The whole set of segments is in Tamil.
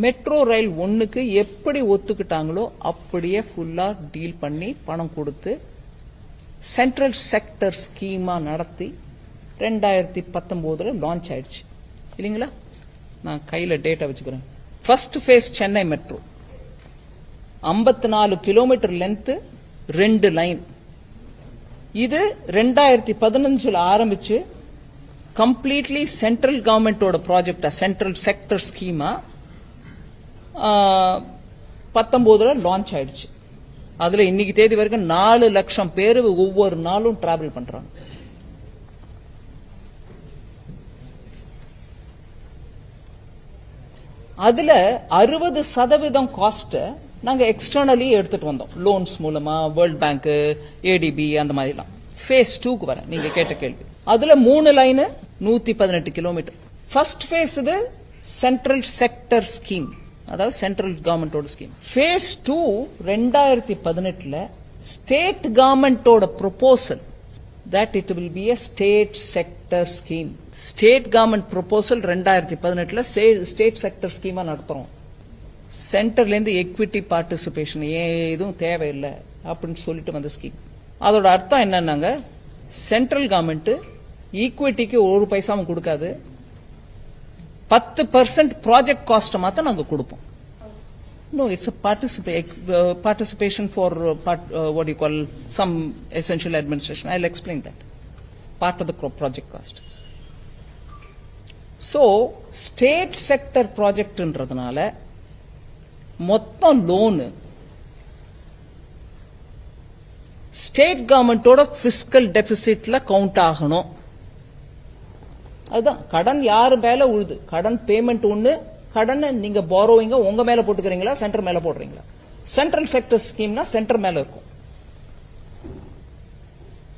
மெட்ரோ ரயில் ஒன்றுக்கு எப்படி ஒத்துக்கிட்டாங்களோ அப்படியே ஃபுல்லாக டீல் பண்ணி பணம் கொடுத்து சென்ட்ரல் செக்டர் ஸ்கீமாக நடத்தி ரெண்டாயிரத்தி பத்தொம்போதில் லான்ச் ஆயிடுச்சு. இல்லைங்களா? நான் கையில் டேட்டா வச்சுக்கிறேன். First phase Chennai metro. ஐம்பத்தி நாலு கிலோமீட்டர் லென்த்து ரெண்டு லைன் இது ரெண்டாயிரத்தி பதினஞ்சில் ஆரம்பிச்சு கம்ப்ளீட்லி சென்ட்ரல் கவர்மெண்டோட ப்ராஜெக்டா சென்ட்ரல் செக்டர் ஸ்கீமா பத்தொன்பதுல லான்ச் ஆயிடுச்சு. அதுல இன்னைக்கு தேதி வரைக்கும் நாலு லட்சம் பேர் ஒவ்வொரு நாளும் டிராவல் பண்றாங்க. அதுல அறுபது சதவீதம் காஸ்ட்டை நாங்க எக்ஸ்டர்னலி எடுத்துட்டு வந்தோம். லோன்ஸ் மூலமா வேர்ல்ட் பேங்க் ஏடிபி அந்த மாதிரிலாம். ஃபேஸ் டூக்கு வரேன் நீங்க கேட்ட கேள்வி. அதுல மூணு லைனு நூத்தி பதினெட்டு கிலோமீட்டர் ஃபர்ஸ்ட் ஃபேஸ் இது சென்ட்ரல் செக்டர் ஸ்கீம் அதாவது சென்ட்ரல் கவர்மெண்டோட ஸ்கீம் ஃபேஸ் டூ ரெண்டாயிரத்தி பதினெட்டுல ஸ்டேட் கவர்மெண்டோட proposal that it will be a state sector scheme state government proposal ரெண்டாயிரத்தி பதினெட்டுல ஸ்டேட் செக்டர் ஸ்கீமா நடத்துறோம். சென்டர்ல இருந்து எக்விட்டி பார்ட்டிசிபேஷன் ஏதும் தேவையில்லை அப்படின்னு சொல்லிட்டு வந்த ஸ்கீம் அதோட அர்த்தம் என்னன்னாங்க? சென்ட்ரல் கவர்மெண்ட் ஈக்விட்டிக்கு ஒரு பைசாவும் கொடுக்காது. பத்து பர்சன்ட் ப்ராஜெக்ட் காஸ்ட் மாத்த நாங்க கொடுப்போம் No, it's a participa- uh, participation for uh, part, uh, what do you call some essential administration. I'll explain that. Part of the cro- project cost. So, state sector projectன்றதுனால மொத்தம் லோனு ஸ்டேட் கவர்மெண்டோட பிசிக்கல் டெபிசிட்ல கவுண்ட் ஆகணும் அதுதான். கடன் யாரு மேல உழுது? கடன் பேமெண்ட் ஒண்ணு கடனை நீங்க பாரோவிங்க உங்க மேல போட்டுக்கிறீங்களா சென்டர் மேல போடுறீங்களா? சென்ட்ரல் செக்டர் ஸ்கீம்னா சென்டர் மேல இருக்கும்.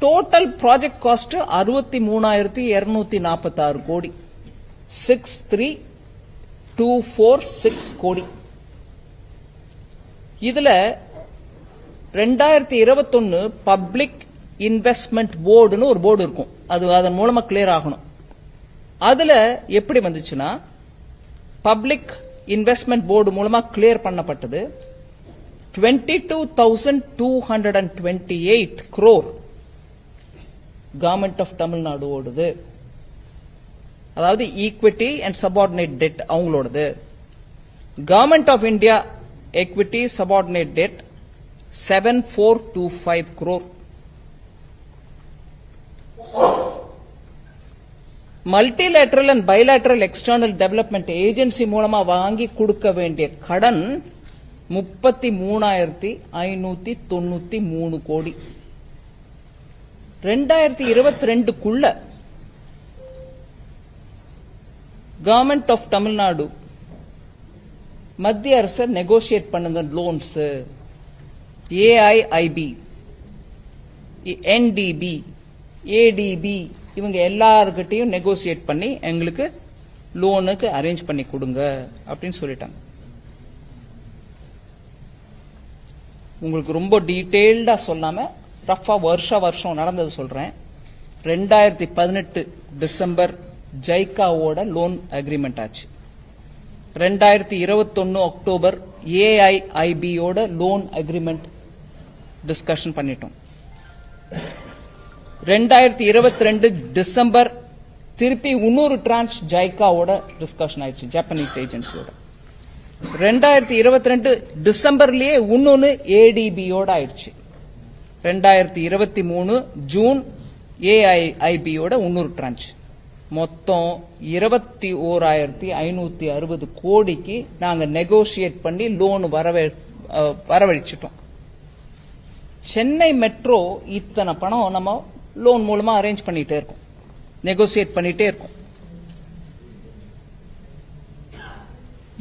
டோட்டல் ப்ராஜெக்ட் காஸ்ட் அறுபத்தி மூணாயிரத்தி இருநூத்தி நாற்பத்தி ஆறு கோடி. Six three two four six கோடி. இதுல ரெண்டாயிரத்தி இருபத்தொன்னு பப்ளிக் இன்வெஸ்ட்மெண்ட் போர்டுன்னு ஒரு போர்டு இருக்கும். அது அதன் மூலமா கிளியர் ஆகணும். அதுல எப்படி வந்துச்சுன்னா பப்ளிக் இன்வெஸ்ட்மெண்ட் போர்டு மூலமா கிளியர் பண்ணப்பட்டது. Twenty two thousand two hundred and twenty eight crore government of Tamil Nadu ஓடுது. அதாவது equity and subordinate debt அவங்களோடது. Government of India equity subordinate debt seven four multilateral and bilateral external development agency மூலமா வாங்கி கொடுக்க வேண்டிய கடன் முப்பத்தி மூணாயிரத்தி ஐநூத்தி தொண்ணூத்தி மூணு கோடி. ரெண்டாயிரத்தி இருபத்தி ரெண்டுக்குள்ள கவர்மெண்ட் ஆஃப் தமிழ்நாடு மத்திய அரசு நெகோசியேட் பண்ணுங்க லோன்ஸ் ஏஐஐபி என்டிபி ஏடிபி இவங்க எல்லாருக்கிட்டையும் நெகோசியேட் பண்ணி எங்களுக்கு லோனுக்கு அரேஞ்ச் பண்ணி கொடுங்க அப்படின்னு சொல்லிட்டாங்க. உங்களுக்கு ரொம்ப டீட்டெயில்டா சொல்லாம ரஃபா வருஷ வருஷம் நடந்தது சொல்றேன். ரெண்டாயிரத்தி பதினெட்டு டிசம்பர் ஜைகாவோட லோன் அக்ரிமெண்ட் ஆச்சு. ரெண்டாயிரத்தி இருபத்தொன்னு அக்டோபர் ஏஐஐபியோட லோன் அக்ரிமெண்ட் டிஸ்கஷன் பண்ணிட்டோம். ரெண்டாயிரத்தி இருபத்தி ரெண்டு டிசம்பர் திருப்பி இன்னொரு டிரான்ஸ் ஜைக்காவோட டிஸ்கஷன் ஆயிடுச்சு ஜப்பானீஸ் ஏஜென்சியோட ரெண்டாயிரத்தி இருபத்தி ரெண்டு டிசம்பர்லயே இன்னொன்னு ஏடிபியோட ஆயிடுச்சு. ரெண்டாயிரத்தி இருபத்தி மூணு ஜூன் ஏஐஐபியோட இன்னொரு டிரான்ச் மொத்தம் இருபத்தி ஓராயிரத்தி ஐநூத்தி அறுபது கோடிக்கு நாங்க நெகோசியேட் பண்ணி லோன் வரவே அஹ், சென்னை மெட்ரோ இத்தனை பணம் நம்ம லோன் மூலமா அரேஞ்ச் பண்ணிட்டே இருக்கும். நெகோசியேட் பண்ணிட்டே இருக்கும்.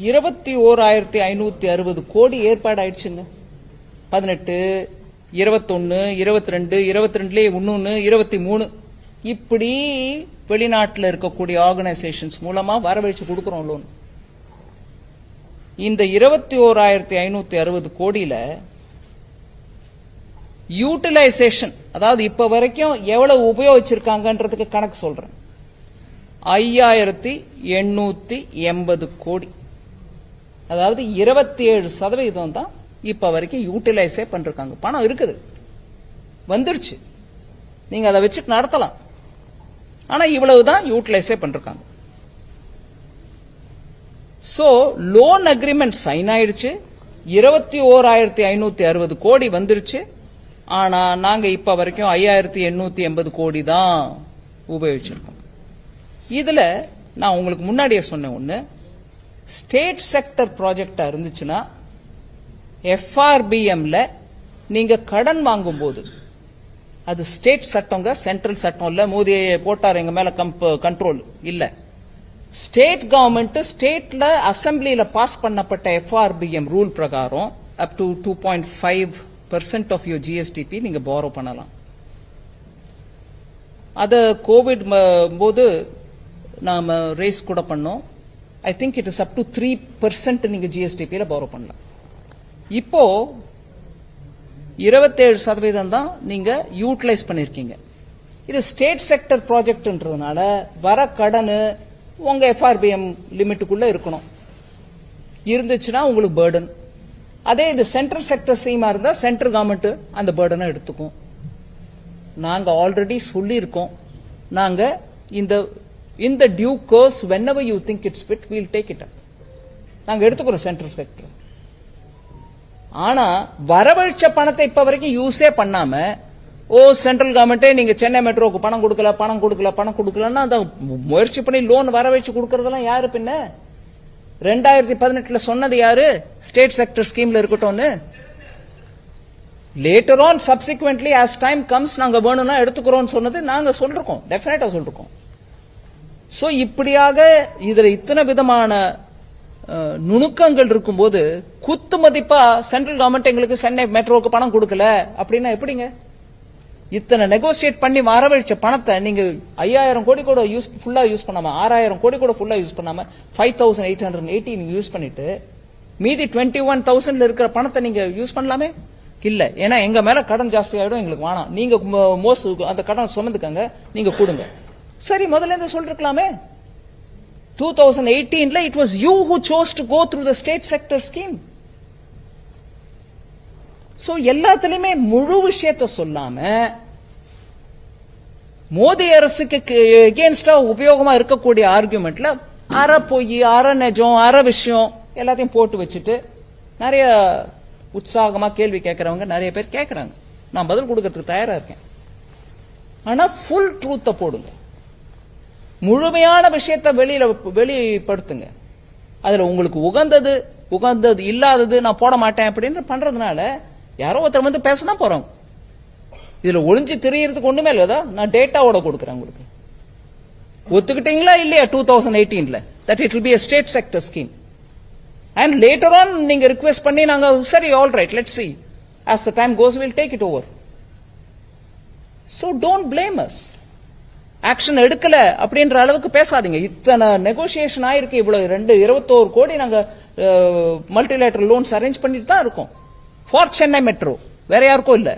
இருபத்தி ஓராயிரத்தி ஐநூத்தி அறுபது கோடி ஏற்பாடு ஆயிடுச்சுங்க பதினெட்டு இருபத்தொன்னு இருபத்தி ரெண்டு இருபத்தி ரெண்டுலயே இன்னொன்னு இருபத்தி மூணு இப்படி வெளிநாட்டில் இருக்கக்கூடிய ஆர்கனைசேஷன்ஸ் மூலமா வரவழைச்சு கொடுக்கறோம் லோன். இந்த இருபத்தி ஓராயிரத்தி ஐநூத்தி அறுபது கோடியில யூட்டிலைசேஷன் அதாவது இப்ப வரைக்கும் எவ்வளவு உபயோகிச்சிருக்காங்கன்றதுக்கு கணக்கு சொல்றேன். ஐயாயிரத்தி எண்ணூத்தி எண்பது கோடி. அதாவது இருபத்தி ஏழு சதவீதம் தான் இப்ப வரைக்கும் யூட்டிலைஸே பண்ணிருக்காங்க. பணம் இருக்குது. வந்துருச்சு. நீங்க அதை வச்சுட்டு நடத்தலாம். ஆனா இவ்வளவுதான் யூட்டிலைஸே பண்ணிருக்காங்க. சோ லோன் அக்ரிமெண்ட் சைன் ஆயிடுச்சு. இருபத்தி ஓராயிரத்தி ஐநூத்தி அறுபது கோடி வந்துருச்சு. ஆனா நாங்க இப்ப வரைக்கும் ஐயாயிரத்தி எண்ணூத்தி எண்பது கோடி தான் உபயோகிச்சிருக்கோம். இதுல நான் உங்களுக்கு முன்னாடியே சொன்ன ஒண்ணு. ஸ்டேட் செக்டர் ப்ராஜெக்டா இருந்துச்சுன்னா எஃப்ஆர்பிஎம்ல நீங்க கடன் வாங்கும்போது அது ஸ்டேட் சட்டங்க சென்ட்ரல் சட்டம் இல்ல மோதி போட்டார் எங்க மேல கண்ட்ரோல் இல்ல. ஸ்டேட் கவர்மெண்ட் ஸ்டேட்ல அசம்பிளியில பாஸ் பண்ணப்பட்ட எஃப்ஆர்பிஎம் ரூல் பிரகாரம் up to two point five percent of your GSDP நீங்க borrow பண்ணலாம். அதை கோவிட் போது நாம ரேஸ் கூட பண்ணோம். I think it is up to three percent நீங்க ஜிஎஸ்டிபியில borrow பண்ணலாம். இப்போ இருபத்தேழு சதவீதம் தான் நீங்க யூட்டிலைஸ் பண்ணிருக்கீங்க. இது ஸ்டேட் செக்டர் ப்ராஜெக்ட்ன்றதுனால வர கடன் உங்க எஃப்ஆர்பிஎம் லிமிட்டுக்குள்ள இருக்கணும். இருந்துச்சுன்னா உங்களுக்கு பேர்டன் அதே இது சென்ட்ரல் செக்டர் ஸ்கீமா இருந்தா சென்ட்ரல் கவர்மெண்ட் அந்த பேர்டனை எடுத்துக்கும். நாங்க ஆல்ரெடி சொல்லியிருக்கோம். நாங்க இந்த இந்த due course whenever you think it's fit we'll take it நாங்க எடுத்துக்கிறோம் சென்ட்ரல் செக்டர் ஆனா வரவழைச்ச பணத்தை இப்ப வரைக்கும் யூஸே பண்ணாம ஓ சென்ட்ரல் கவர்மெண்டே நீங்க சென்னை மெட்ரோக்கு பணம் கொடுக்கல பணம் கொடுக்கல பணம் கொடுக்கலன்னா அந்த முயற்சி பண்ணி லோன் வரவழைச்சு கொடுக்கறதெல்லாம் யாரு பின்ன? ரெண்டாயிரத்தி பதினெட்டுல சொன்னது யாரு? ஸ்டேட் செக்டர் ஸ்கீம்ல இருக்கட்டும்னு. Later on subsequently as time comes நாங்க வேணும்னா எடுத்துக்கிறோம் சொன்னது நாங்க சொல்றோம். டெஃபினட்டா சொல்றோம். சோ இப்படியாக இதுல இத்தனை விதமான நுணுக்கங்கள் இருக்கும்போது குத்து மதிப்பா சென்ட்ரல் கவர்மெண்ட் எங்களுக்கு சென்னை மெட்ரோவுக்கு பணம் கொடுக்கல. அப்படின்னா எப்படிங்க? இத்தனை நெகோசியேட் பண்ணி வரவழைச்ச பணத்தை நீங்க ஐயாயிரம் கோடி கூட யூஸ் ஃபுல்லா யூஸ் பண்ணாம ஆறாயிரம் கோடி கூட ஃபுல்லா யூஸ் பண்ணாம five thousand eight hundred eighty நீங்க யூஸ் பண்ணிட்டு மீதி டுவெண்ட்டி ஒன் தௌசண்ட்ல இருக்கிற பணத்தை நீங்க யூஸ் பண்ணலாமே? இல்ல. ஏன்னா எங்க மேல கடன் ஜாஸ்தி ஆயிடும் எங்களுக்கு வேணாம். நீங்க மோஸ்ட் அந்த கடன் சுமந்துக்கங்க நீங்க கொடுங்க. சரி முதல்ல இருந்து சொல்லிருக்கலாமே? Two thousand எயிட்டீன்ல it was you who chose to go through the state sector scheme so எல்லாத்துலயுமே முழு விஷயத்த சொல்லாம மோடி அரசுக்கு எகேன்ஸ்டா உபயோகமா இருக்கக்கூடிய ஆர்குமெண்ட்ல அற பொய் அற நெஜம் அற விஷயம் எல்லாத்தையும் போட்டு வச்சுட்டு நிறைய உற்சாகமா கேள்வி கேட்கறவங்க நிறைய பேர் கேட்கறாங்க. நான் பதில் கொடுக்கறதுக்கு தயாரா இருக்கேன். ஆனா ஃபுல் ட்ரூத்த போடுங்க. முழுமையான விஷயத்தை வெளியில வெளிப்படுத்துங்க. அதுல உங்களுக்கு உகந்தது உகந்தது இல்லாதது நான் போட மாட்டேன் அப்படின்னு பண்றதுனால யாரோ ஒருத்தர் வந்து பேசதான் போறோம். இதுல ஒளிஞ்சு தெரியறதுக்கு ஒண்ணுமே இல்லதா நான் டேட்டாவோட கொடுக்குறேன் உங்களுக்கு. ஒத்துக்கிட்டீங்களா இல்லையா two thousand எயிட்டீன்ல that it will be state sector scheme and later on நீங்க ரிக்வெஸ்ட் பண்ணி நாங்க சரி all right let see as the time goes will take it over so don't blame us action எடுக்கல அப்படின்ற அளவுக்கு பேசாதீங்க. இத்தனை நெகோசியேஷன் ஆயிருக்கு. இவ்வளவு ரெண்டு இருபத்தோரு கோடி நாங்க மல்டிலேட்டர் லோன்ஸ் அரேஞ்ச் பண்ணிட்டு தான் இருக்கோம். ஃபார் சென்னை மெட்ரோ வேற யாருக்கும் இல்லை.